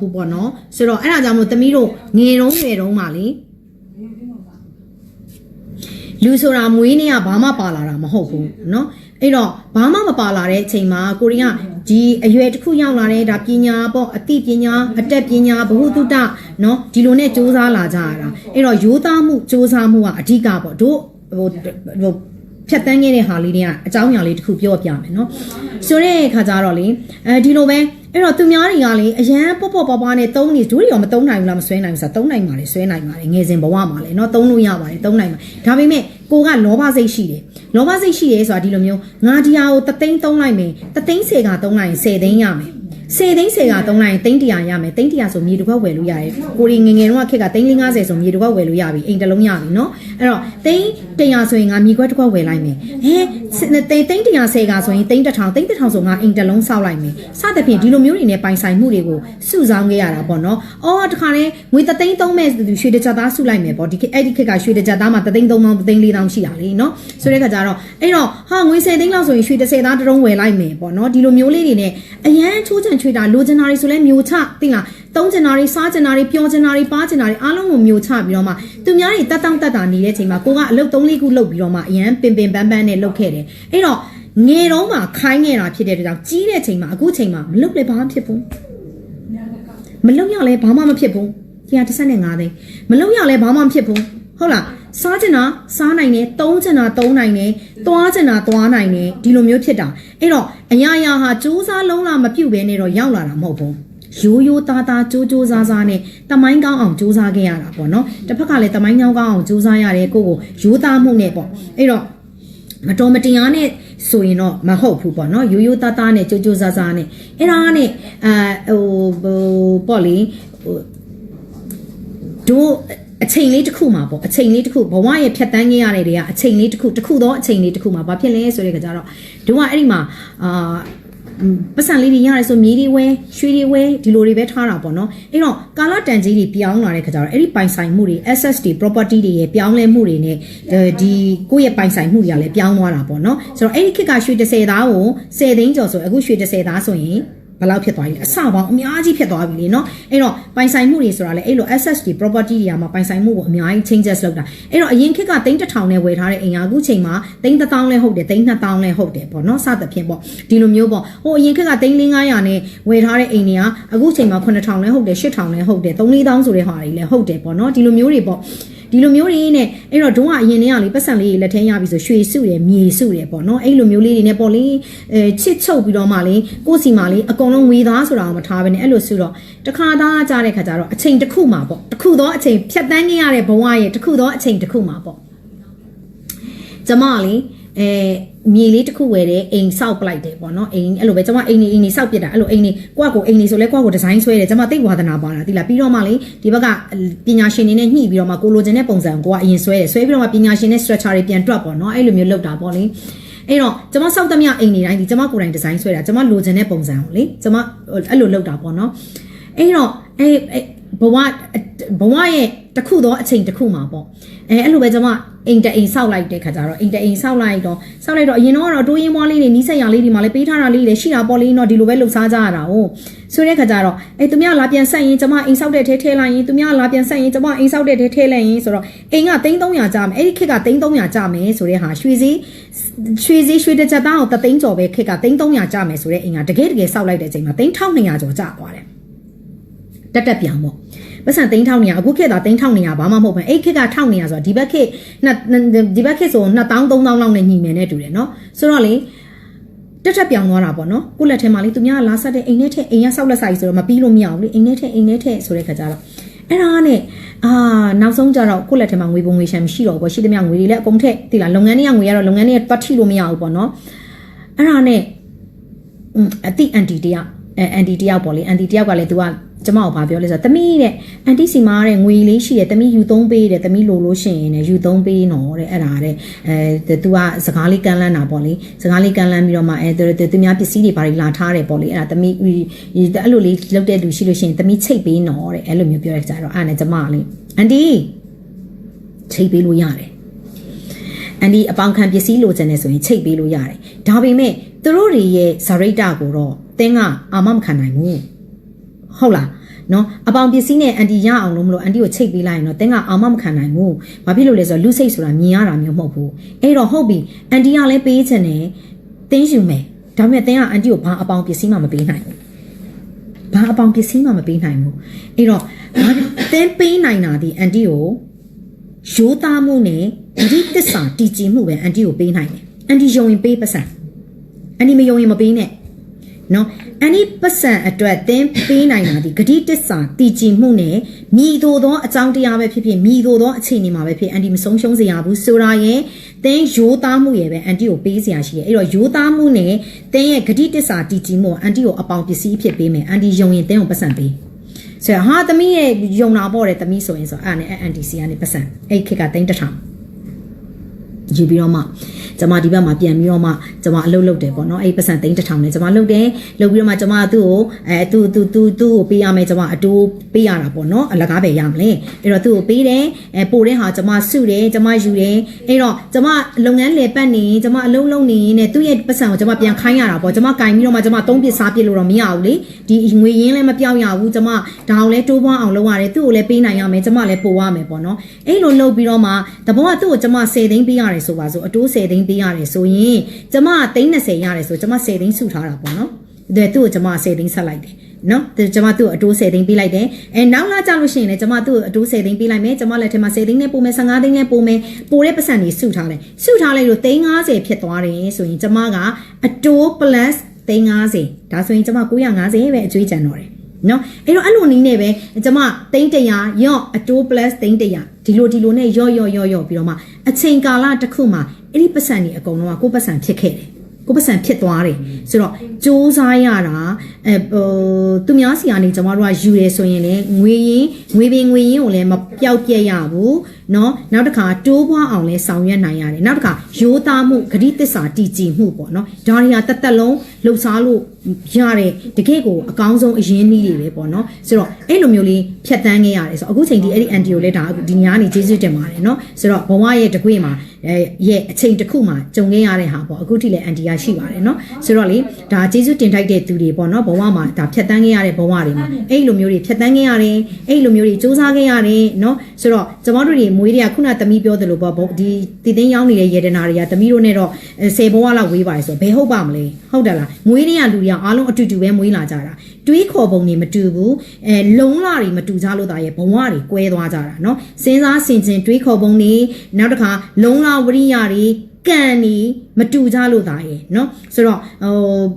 ဘူးပေါ့နော်ဆိုတော့အဲ့ဒါကြောင့်မို့သမီးတို့ငယ်တုန်းငယ်တုန်းမှာလေလူဆိုတာမွေးနေရဘာမှပါလာတာမဟုတ်ဘူးเนาะအဲ့တော့ဘာမှမပါလာတဲ့အချိန်မှာကိုရီးယားဒီအရွယ်တစ်ခုရောက်လာတဲ့ဒါပညာပေါ့အသိပညာအတက်ပညာဘ ഹു တုတเนาะဒီလိုနဲ့စူးစမ်းလာကြရတာအဲ့တော့ရိုးသားမှုစူးစမ်းမှုကအဓိကပေါ့တို့ဟိုဟို ဖြတ်တန်းခဲ့တဲ့ဟာလေးတွေကအကြောင်းအရာလေးတစ်ခုပြောပြမယ်နော်ဆိုတဲ့အခါကျတော့လေအဲဒီလိုပဲအဲ့တော့သူများတွေကလေအရန်ပေါ့ပေါ့ပါပါနဲ့သုံးနေတို့တွေရောမသုံးနိုင်ဘူးလားမဆွဲနိုင်ဘူးဆိုတော့သုံးနိုင်ပါလေဆွဲနိုင်ပါလေငယ်စဉ်ဘဝမှာလေနော်သုံးလို့ရပါလေသုံးနိုင်ပါဒါပေမဲ့ ကိုကလောဘစိတ်ရှိတယ်လောဘစိတ်ရှိရဲဆိုတာဒီလိုမျိုးငါဒီဟာကိုတသိန်းသုံးလိုက်မယ်တသိန်းစေကသုံးလိုက်ရင်10သိန်းရမယ်စေသိန်းစေကသုံးလိုက်ရင်သိန်း100ရမယ်သိန်း100ဆိုမြေတစ်ခွက်ဝယ်လို့ရတယ်ကိုရီငယ်ငယ်တော့ခက်ကသိန်း50ဆိုမြေတစ်ခွက်ဝယ်လို့ရပြီအိမ်တစ်လုံးရပြီเนาะအဲ့တော့သိန်း100ဆိုရင်ငါမြေခွက်တစ်ခွက်ဝယ်လိုက်မယ်ဟဲ သိန်းသိန်း100ကဆိုရင်သိန်း1000သိန်း1000ဆိုငါအိမ်တစ်လုံးစောက်လိုက်မယ်စသဖြင့်ဒီလိုမျိုးတွေနဲ့ပိုင်ဆိုင်မှုတွေကိုစုဆောင်းခဲ့ရတာပေါ့နော်အော်တခါလဲငွေသိန်းသုံးမဲ့သူရွှေတစ်ကြက်သားစုလိုက်မယ်ပေါ့ဒီအဲ့ဒီခက်ကရွှေတစ်ကြက်သားမှာသိန်း3000သိန်း4000ရှိတာလေနော်ဆိုတဲ့ခါကျတော့အဲ့တော့ဟာငွေ10သိန်းလောက်ဆိုရင်ရွှေ30သားတစ်လုံးဝယ်လိုက်မယ်ပေါ့နော်ဒီလိုမျိုးလေးတွေနဲ့အရန်ချိုးချံချွေတာလိုချင်တာတွေဆိုလဲမျိုးချသိလား သုံးချင်တာတွေစားချင်တာတွေပျော်ချင်တာတွေပါချင်တာတွေအားလုံးကိုမျိုးချပြီးတော့မှသူများတွေတက်တောင့်တက်တာနေတဲ့ချိန်မှာကိုကအလုပ်3-4ခုလုပ်ပြီးတော့မှအရန်ပင်ပင်ပန်းပန်းနဲ့လုပ်ခဲ့တယ်အဲ့တော့ငယ်တော့မှခိုင်းနေတာဖြစ်တဲ့အတွက်ကြောင့်ကြီးတဲ့ချိန်မှာအခုချိန်မှာမလုပ်လည်းဘာမှဖြစ်ဘူးမလုပ်ရလဲဘာမှမဖြစ်ဘူး135သိန်းမလုပ်ရလဲဘာမှမဖြစ်ဘူးဟုတ်လားစားချင်တာစားနိုင်တယ်သုံးချင်တာသုံးနိုင်တယ်သွားချင်တာသွားနိုင်တယ်ဒီလိုမျိုးဖြစ်တာအဲ့တော့အရာရာဟာစူးစားလုံးလာမပြုတ်ဘဲနဲ့တော့ရောက်လာတာမဟုတ်ဘူး ရိုးရိုးသားသားကြိုးကြိုးစားစားနဲ့တမိုင်းကောင်းအောင်ကြိုးစားခဲ့ရတာပေါ့နော်တစ်ဖက်ကလည်းတမိုင်းကောင်းကောင်းအောင်ကြိုးစားရတယ်ကိုကိုရိုးသားမှုနဲ့ပေါ့အဲ့တော့မတော်မတရားနဲ့ဆိုရင်တော့မဟုတ်ဘူးပေါ့နော်ရိုးရိုးသားသားနဲ့ကြိုးကြိုးစားစားနဲ့အဲ့ဒါနဲ့အာဟိုဟိုပေါ့လေဟိုတို့အချိန်လေးတစ်ခုမှာပေါ့အချိန်လေးတစ်ခုဘဝရဲ့ဖြတ်တန်းခဲ့ရတဲ့တွေကအချိန်လေးတစ်ခုတစ်ခုသောအချိန်လေးတစ်ခုမှာဘာဖြစ်လဲဆိုတဲ့ခါကျတော့တို့ကအဲ့ဒီမှာအာ ပတ်စံလေးတွေရတယ်ဆိုမြေတွေဝဲရွှေတွေဝဲဒီလိုတွေပဲထားတာပေါ့နော်အဲ့တော့ကာလတန်ကြီးတွေပြောင်းလာတဲ့ခါကျတော့အဲ့ဒီပိုင်ဆိုင်မှုတွေ assets တွေ property တွေရဲ့ပြောင်းလဲမှုတွေနဲ့ဒီကိုယ့်ရဲ့ပိုင်ဆိုင်မှုတွေကလည်းပြောင်းသွားတာပေါ့နော်ဆိုတော့အဲ့ဒီခေတ်ကရွှေ30သားကို10သိန်းကျော်ဆိုအခုရွှေ30သားဆိုရင် ဘယ်လောက်ဖြစ်သွားပြီအဆပေါင်းအများကြီးဖြစ်သွားပြီလေနော်အဲ့တော့ပိုင်ဆိုင်မှုတွေဆိုတာလေအဲ့လို assets တွေ property တွေကမှာပိုင်ဆိုင်မှုကိုအများကြီး changes လုပ်တာအဲ့တော့အရင်ခေတ်ကသိန်းတစ်ထောင်နဲ့ဝယ်ထားတဲ့အိမ်ဟာအခုချိန်မှာသိန်းတစ်ထောင်လဲဟုတ်တယ်သိန်းနှစ်ထောင်လဲဟုတ်တယ်ပေါ့နော်စသဖြင့်ပေါ့ဒီလိုမျိုးပေါ့ဟိုအရင်ခေတ်ကသိန်း၄900နဲ့ဝယ်ထားတဲ့အိမ်တွေကအခုချိန်မှာ9000လဲဟုတ်တယ်8000လဲဟုတ်တယ်3000ဆိုတဲ့ဟာတွေလဲဟုတ်တယ်ပေါ့နော်ဒီလိုမျိုးတွေပေါ့ ဒီလိုမျိုးတွေနဲ့အဲ့တော့ဒုံကအရင်တည်းကလေပတ်စံလေးတွေလက်ထဲရပြီဆိုရွှေစုတယ်မြေစုတယ်ပေါ့နော်အဲ့လိုမျိုးလေးတွေနဲ့ပေါ့လေအဲချစ်ချုပ်ပြီးတော့မှလေကိုစီမှာလေအကုန်လုံးဝေသားဆိုတာကိုမထားဘဲနဲ့အဲ့လိုစုတော့တခါသားကြားတဲ့ခါကျတော့အချိန်တစ်ခုမှာပေါ့တစ်ခုသောအချိန်ဖြတ်တန်းခဲ့ရတဲ့ဘဝရဲ့တစ်ခုသောအချိန်တစ်ခုမှာပေါ့ကျမလေ အဲမြေလေးတစ်ခုဝယ်တယ်အိမ်ဆောက်ပလိုက်တယ်ပေါ့နော်အိမ်အဲ့လိုပဲကျွန်မအိမ်နေအိမ်နေဆောက်ပြစ်တာအဲ့လိုအိမ်နေကိုကကိုအိမ်နေဆိုလဲကိုကကိုဒီဇိုင်းဆွဲတယ်ကျွန်မသိဝါသနာပါတာတိလားပြီးတော့မှလေဒီဘက်ကပညာရှင်တွေနဲ့ညှိပြီးတော့မှကိုလိုချင်တဲ့ပုံစံကိုကအရင်ဆွဲတယ်ဆွဲပြီးတော့မှပညာရှင်နဲ့ structure တွေပြန်တွက်ပေါ့နော်အဲ့လိုမျိုးလုပ်တာပေါ့လေအဲ့တော့ကျွန်မစောက်သမျှအိမ်နေတိုင်းဒီကျွန်မကိုယ်တိုင်ဒီဇိုင်းဆွဲတာကျွန်မလိုချင်တဲ့ပုံစံကိုလေကျွန်မအဲ့လိုလုပ်တာပေါ့နော်အဲ့တော့အဲ့ ဘဝဘဝရဲ့တစ်ခုသောအချိန်တစ်ခုမှာပေါ့အဲအဲ့လိုပဲကျွန်မအိမ်တအိမ်ဆောက်လိုက်တဲ့ခါကျတော့အိမ်တအိမ်ဆောက်လိုက်တော့ဆောက်လိုက်တော့အရင်တော့တော့တိုးရင်မွားလေးတွေနီးစက်ရလေးတွေမှာလည်းပေးထားတာလေးတွေရှိတာပေါ့လေးတော့ဒီလိုပဲလှုပ်ရှားကြရတာဟုတ်ဆိုတဲ့ခါကျတော့အဲသူများလာပြန်ဆက်ရင်ကျွန်မအိမ်ဆောက်တဲ့ထဲထဲလိုက်ရင်သူများလာပြန်ဆက်ရင်ကျွန်မအိမ်ဆောက်တဲ့ထဲထဲလိုက်ရင်ဆိုတော့အိမ်က3300ကျမယ်အဲ့ဒီခက်က3300ကျမယ်ဆိုတဲ့ဟာရွှေစည်းရွှေစည်းရွှေတစ်ချက်သားကိုတသိန်းကျော်ပဲခက်က3300ကျမယ်ဆိုတဲ့အိမ်ကတကယ်တကယ်ဆောက်လိုက်တဲ့အချိန်မှာ3200ကျော်ကျသွားတယ်တက်တက်ပြန်ပေါ့ ပတ်စံ3900အခုခေတ်သာ3900ဘာမှမဟုတ်ဘူးအဲ့ခေတ်က1900ဆိုတော့ဒီဘက်ခေတ်ဒီဘက်ခေတ်ဆို2000 3000လောက်နဲ့ညီမယ်နဲ့တူတယ်နော်ဆိုတော့လေတက်တက်ပြောင်းသွားတာပေါ့နော်ကိုလက်ထဲမှာလေသူများလာဆက်တဲ့အိမ်ထဲထက်အိမ်ကဆောက်လက်ဆိုင်ဆိုတော့မပြီးလို့မရဘူးလေအိမ်ထဲထက်အိမ်ထဲထက်ဆိုတဲ့ခါကျတော့အဲ့ဒါနဲ့အာနောက်ဆုံးကျတော့ကိုလက်ထဲမှာငွေပုံငွေရှမ်းမရှိတော့ဘူးပေါ့ရှိသမျှငွေတွေလည်းအကုန်ထက်တိလားလုပ်ငန်းတွေကငွေရတော့လုပ်ငန်းတွေကတွတ်ထိလို့မရဘူးပေါ့နော်အဲ့ဒါနဲ့အတိအန်တီတယောက် အဲအန်တီတယောက်ပေါ့လေအန်တီတယောက်ကလည်း तू ကကျမကိုဗာပြောလဲဆိုတော့တမီးတဲ့အန်တီစီမားတဲ့ငွေလေးရှိတယ်တမီးယူသုံးပေးတယ်တမီးလိုလို့ရှိရင်လည်းယူသုံးပေးနော်တဲ့အဲ့ဒါတဲ့အဲသူကစကားလေးကမ်းလန်းတာပေါ့လေစကားလေးကမ်းလန်းပြီးတော့မှအဲသူသူများပစ္စည်းတွေဘာတွေလာထားတယ်ပေါ့လေအဲ့ဒါတမီးအဲ့လိုလေးလောက်တဲ့လူရှိလို့ရှိရင်တမီးချိတ်ပေးနော်တဲ့အဲ့လိုမျိုးပြောရကြတော့အဲ့ဒါနဲ့ကျမလေးအန်တီချိတ်ပေးလို့ရတယ်အန်ဒီအပေါင်ခံပစ္စည်းလိုချင်နေဆိုရင်ချိတ်ပေးလို့ရတယ်ဒါပေမဲ့သူတို့တွေရဲ့ဇရိတ်တာကိုတော့ တင်းကအာမမခံနိုင်ဘူးဟုတ်လားနော်အပေါင်ပစ္စည်းနဲ့အန်တီရအောင်လို့မလို့အန်တီကိုချိတ်ပေးလိုက်ရင်တော့တင်းကအာမမခံနိုင်ဘူးဘာဖြစ်လို့လဲဆိုတော့လူစိတ်ဆိုတာမြင်ရတာမျိုးမဟုတ်ဘူးအဲ့တော့ဟုတ်ပြီအန်တီကလည်းပေးချင်တယ်တင်းယူမယ်ဒါပေမဲ့တင်းကအန်တီကိုဘာအပေါင်ပစ္စည်းမှမပေးနိုင်ဘူးဘာအပေါင်ပစ္စည်းမှမပေးနိုင်ဘူးအဲ့တော့ဘာတင်းပေးနိုင်တာဒီအန်တီကိုရိုးသားမှုနဲ့အဒီတစ္ဆာတည်ကြည်မှုပဲအန်တီကိုပေးနိုင်တယ်အန်တီယုံရင်ပေးပစံအန်တီမယုံရင်မပေးနဲ့ နော်အန်ဒီပတ်စံအတွက်တင်းပေးနိုင်တာဒီဂတိတစ္ဆာတည်ကြည်မှုနဲ့မိတို့သောအကြောင်းတရားပဲဖြစ်ဖြစ်မိတို့သောအခြေအနေမှာပဲဖြစ်အန်ဒီမဆုံးရှုံးစေရဘူးဆိုတာရဲ့တင်းရိုးသားမှုရဲ့ပဲအန်တီကိုပေးစရာရှိတယ်အဲ့တော့ရိုးသားမှုနဲ့တင်းရဲ့ဂတိတစ္ဆာတည်ကြည်မှုကိုအန်တီကိုအပေါင်ပစ္စည်းအဖြစ်ပေးမယ်အန်တီယုံရင်တင်းကိုပတ်စံပေးဆိုတော့ဟာသမီးရဲ့ယုံနာပေါ့တယ်သမီးဆိုရင်ဆိုအဲ့ဒါနဲ့အန်တီစီကနေပတ်စံအဲ့ခေတ်ကတင်းတစ်ထောင် ယူပြီးတော့မှကျွန်မဒီဘက်မှာပြန်ပြီးတော့မှကျွန်မအလုပ်လုပ်တယ်ပေါ့နော်အဲ့ပတ်စံသိန်းတစ်ထောင်နဲ့ကျွန်မလုပ်တယ်လုပ်ပြီးတော့မှကျွန်မသူ့ကိုအဲသူ့သူ့သူ့သူ့ကိုပေးရမယ်ကျွန်မအတိုးပေးရတာပေါ့နော်အလကားပဲရမလဲအဲ့တော့သူ့ကိုပေးတယ်အဲပို့တဲ့ဟာကျွန်မစုတယ်ကျွန်မယူတယ်အဲ့တော့ကျွန်မလုပ်ငန်းလေပတ်နေကျွန်မအလုပ်လုပ်နေရင်ねသူ့ရဲ့ပတ်စံကိုကျွန်မပြန်ခိုင်းရတာပေါ့ကျွန်မကင်ပြီးတော့မှကျွန်မသုံးပစ်စားပစ်လို့တော့မရဘူးလေဒီငွေရင်းလည်းမပြောင်းရဘူးကျွန်မဒါအောင်လဲတိုးပွားအောင်လုပ်ရတယ်သူ့ကိုလည်းပေးနိုင်ရမယ်ကျွန်မလည်းပို့ရမယ်ပေါ့နော်အဲ့လိုလုပ်ပြီးတော့မှတဘောကသူ့ကိုကျွန်မ10သိန်းပေးရတယ်ဆိုပါဆိုအတိုး10သိန်းပေးရတယ်ဆိုရင်ကျမသိန်း20ရတယ်ဆိုကျမ10သိန်းစုထားတာပေါ့နော်ဒါသူ့ကိုကျမ10သိန်းဆက်လိုက်တယ်နော်ဒါကျမသူ့ကိုအတိုး10သိန်းပေးလိုက်တယ်အဲနောက်လာကြလို့ရှိရင်လည်းကျမသူ့ကိုအတိုး10သိန်းပေးလိုက်မယ်ကျမလက်ထက်မှာ10သိန်းနဲ့ပို့မယ်15သိန်းနဲ့ပို့မယ်ပို့တဲ့ပတ်စံတွေစုထားတယ်စုထားလိုက်လို့သိန်း90ဖြစ်သွားတယ်ဆိုရင်ကျမကအတိုး plus သိန်း90ဒါဆိုရင်ကျမ950ပဲအကျွေးကြံတော့တယ် နော်အဲ့တော့အဲ့လိုနည်းနဲ့ပဲကျမသိန်း100ရော့အတိုး plus သိန်း100ဒီလိုဒီလိုနဲ့ရော့ရော့ရော့ရော့ပြီးတော့မှအချိန်ကာလတစ်ခုမှာအဲ့ဒီပတ်စံတွေအကုန်လုံးကကိုယ်ပတ်စံဖြစ်ခဲ့တယ်ကိုယ်ပတ်စံဖြစ်သွားတယ်ဆိုတော့စူးစားရတာအဲဟိုသူများစီကနေကျမတို့ကယူရဲဆိုရင်လည်းငွေရင်ငွေပင်ငွေရင်ကိုလည်းမပျောက်ပြက်ရဘူးเนาะနောက်တစ်ခါတိုးပွားအောင်လဲဆောင်ရွက်နိုင်ရတယ်နောက်တစ်ခါရိုးသားမှုဂတိတစ္ဆာတည်ကြည်မှုပေါ့เนาะဒါတွေကတက်တက်လုံးလှုပ်ရှားလို့ရတဲ့တကယ့်ကိုအကောင်းဆုံးအရင်းနှီးတွေပဲပေါ့เนาะဆိုတော့အဲ့လိုမျိုးလေးဖြတ်တန်းခဲ့ရတယ်ဆိုတော့အခုချိန်ဒီအဲ့ဒီအန်တီကိုလည်းဒါဒီညနေကျေးဇူးတင်ပါတယ်เนาะဆိုတော့ဘဝရဲ့တကွေ့မှာအဲရဲ့အချိန်တစ်ခုမှာကြုံခဲ့ရတဲ့ဟာပေါ့အခုထိလည်းအန်တီကရှိပါတယ်เนาะဆိုတော့လေဒါကျေးဇူးတင်ထိုက်တဲ့သူတွေပေါ့เนาะဘဝမှာဒါဖြတ်တန်းခဲ့ရတဲ့ဘဝတွေမှာအဲ့လိုမျိုးတွေဖြတ်တန်းခဲ့ရတယ်အဲ့လိုမျိုးတွေစူးစမ်းခဲ့ရတယ်เนาะဆိုတော့ကျမတို့တွေ မွေးတွေကခုနသမီးပြောသလိုပေါ့ဒီတည်တင်းရောင်းနေတဲ့ယေဒနာတွေကသမီးတို့နဲ့တော့10ဘဝလောက်ဝေးပါတယ်ဆိုတော့ဘယ်ဟုတ်ပါမလဲဟုတ်တယ်လားမွေးတွေကလူတွေကအားလုံးအတူတူပဲမွေးလာကြတာတွေးခေါ်ပုံတွေမတူဘူးအဲလုံလာတွေမတူကြလို့တာရဲ့ဘဝတွေကွဲသွားကြတာเนาะစဉ်းစားဆင်ခြင်တွေးခေါ်ပုံတွေနောက်တစ်ခါလုံလာဝရိယတွေ ကံနီမတူကြလို့သားရဲ့เนาะဆိုတော့ဟို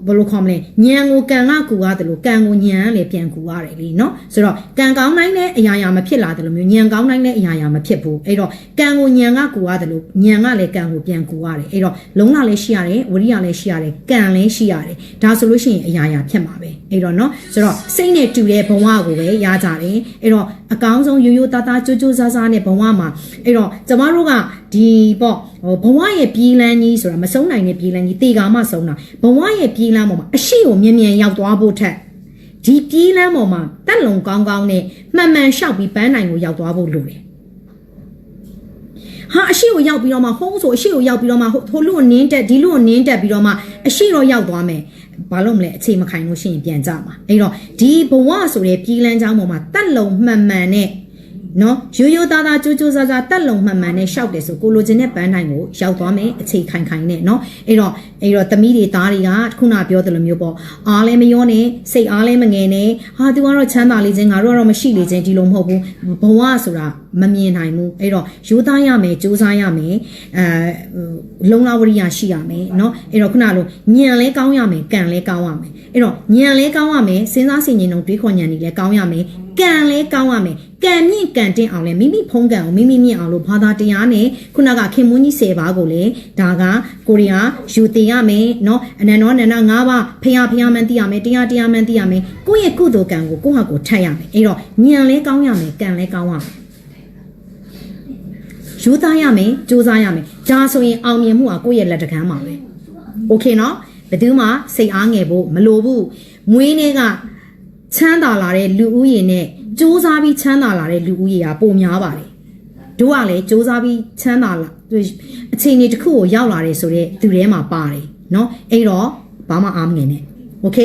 ဘယ်လိုခေါ်မလဲညံကိုကံကကူရတယ်လို့ကံကိုညံကလည်းပြန်ကူရတယ်လीเนาะဆိုတော့ကံကောင်းတိုင်းလည်းအရာရာမဖြစ်လာတယ်လို့မျိုးညံကောင်းတိုင်းလည်းအရာရာမဖြစ်ဘူးအဲ့တော့ကံကိုညံကကူရတယ်လို့ညံကလည်းကံကိုပြန်ကူရတယ်အဲ့တော့လုံးလာလည်းရှိရတယ်ဝရိယလည်းရှိရတယ်ကံလည်းရှိရတယ်ဒါဆိုလို့ရှိရင်အရာရာဖြစ်မှာပဲအဲ့တော့เนาะဆိုတော့စိတ်နဲ့တူတဲ့ဘဝကိုပဲရကြတယ်အဲ့တော့အကောင်းဆုံးရိုးရိုးသားသားကြိုးကြိုးစားစားနဲ့ဘဝမှာအဲ့တော့ကျမတို့က ဒီပေါ့ဟိုဘဝရဲ့ပြည်လန်းကြီးဆိုတာမဆုံးနိုင်တဲ့ပြည်လန်းကြီးတေကာမှဆုံးတာဘဝရဲ့ပြည်လန်းပေါ်မှာအရှိကိုမြင်မြန်ရောက်သွားဖို့ထက်ဒီပြည်လန်းပေါ်မှာတက်လုံကောင်းကောင်းနဲ့မှန်မှန်လျှောက်ပြီးပန်းနိုင်ကိုရောက်သွားဖို့လိုတယ်ဟာအရှိကိုရောက်ပြီးတော့မှဟိုးဆိုအရှိကိုရောက်ပြီးတော့မှဟိုလူကိုနင်းတက်ဒီလူကိုနင်းတက်ပြီးတော့မှအရှိတော့ရောက်သွားမယ်ဘာလို့မလဲအခြေမခိုင်လို့ရှိရင်ပြန်ကြမှာအဲ့တော့ဒီဘဝဆိုတဲ့ပြည်လန်းချောင်းပေါ်မှာတက်လုံမှန်မှန်နဲ့ နော်ရိုးရိုးသားသားကြိုးကြိုးစားစားတက်လုံမှန်မှန်နဲ့ရှောက်တယ်ဆိုကိုလိုချင်တဲ့ပန်းတိုင်းကိုရောက်သွားမယ်အခြေခိုင်ခိုင်နဲ့နော်အဲ့တော့အဲ့တော့သမီးတွေသားတွေကခုနပြောသလိုမျိုးပေါ့အားလည်းမရောနဲ့စိတ်အားလည်းမငယ်နဲ့ဟာသူကတော့ချမ်းသာလေးခြင်းငါတို့ကတော့မရှိလေခြင်းဒီလိုမဟုတ်ဘူးဘဝဆိုတာ မမြင်နိုင်ဘူးအဲ့တော့ရိုးသားရမယ်ကြိုးစားရမယ်အဲလုံလဝရိယရှိရမယ်เนาะအဲ့တော့ခုနလိုညံလဲကောင်းရမယ်ကံလဲကောင်းရမယ်အဲ့တော့ညံလဲကောင်းရမယ်စဉ်းစားဆင်ခြင်တော့တွေးခေါ်ညံနေလဲကောင်းရမယ်ကံလဲကောင်းရမယ်ကံမြင့်ကံတင်းအောင်လဲမိမိဖုံးကံကိုမိမိမြင့်အောင်လို့ဘာသာတရားနဲ့ခုနကခင်မွန်းကြီး10ပါးကိုလေဒါကကိုရီးယားယူတင်ရမယ်เนาะအနန္တောအနန္တ၅ပါးဖျားဖျားမှန်းသိရမယ်တရားတရားမှန်းသိရမယ်ကိုယ့်ရဲ့ကုသိုလ်ကံကိုကိုယ့်ဟာကိုယ်ထပ်ရမယ်အဲ့တော့ညံလဲကောင်းရမယ်ကံလဲကောင်းရမယ် ယူသားရမယ်စူးစမ်းရမယ်ဒါဆိုရင်အောင်မြင်မှုကကိုယ့်ရဲ့လက်တကမ်းမှာပဲโอเคเนาะဘယ်သူမှစိတ်အားငယ်ဖို့မလိုဘူးမွေးနေ့ကချမ်းသာလာတဲ့လူဦးရေနဲ့စူးစမ်းပြီးချမ်းသာလာတဲ့လူဦးရေကပိုများပါတယ်တို့ကလည်းစူးစမ်းပြီးချမ်းသာလာအခြေအနေတစ်ခုကိုရောက်လာတယ်ဆိုတော့သူထဲမှာပါတယ်เนาะအဲ့တော့ဘာမှအားမငယ်နဲ့โอเค